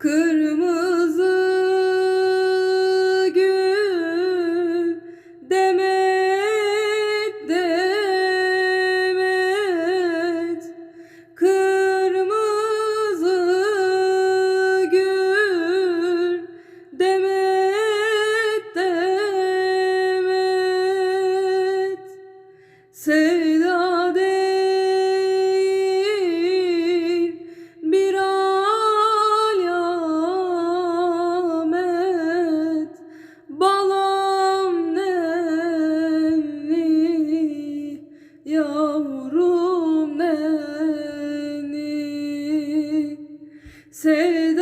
Kırmızı gül demet demet. Kırmızı gül demet demet. Sevda yavrum nenni Sevda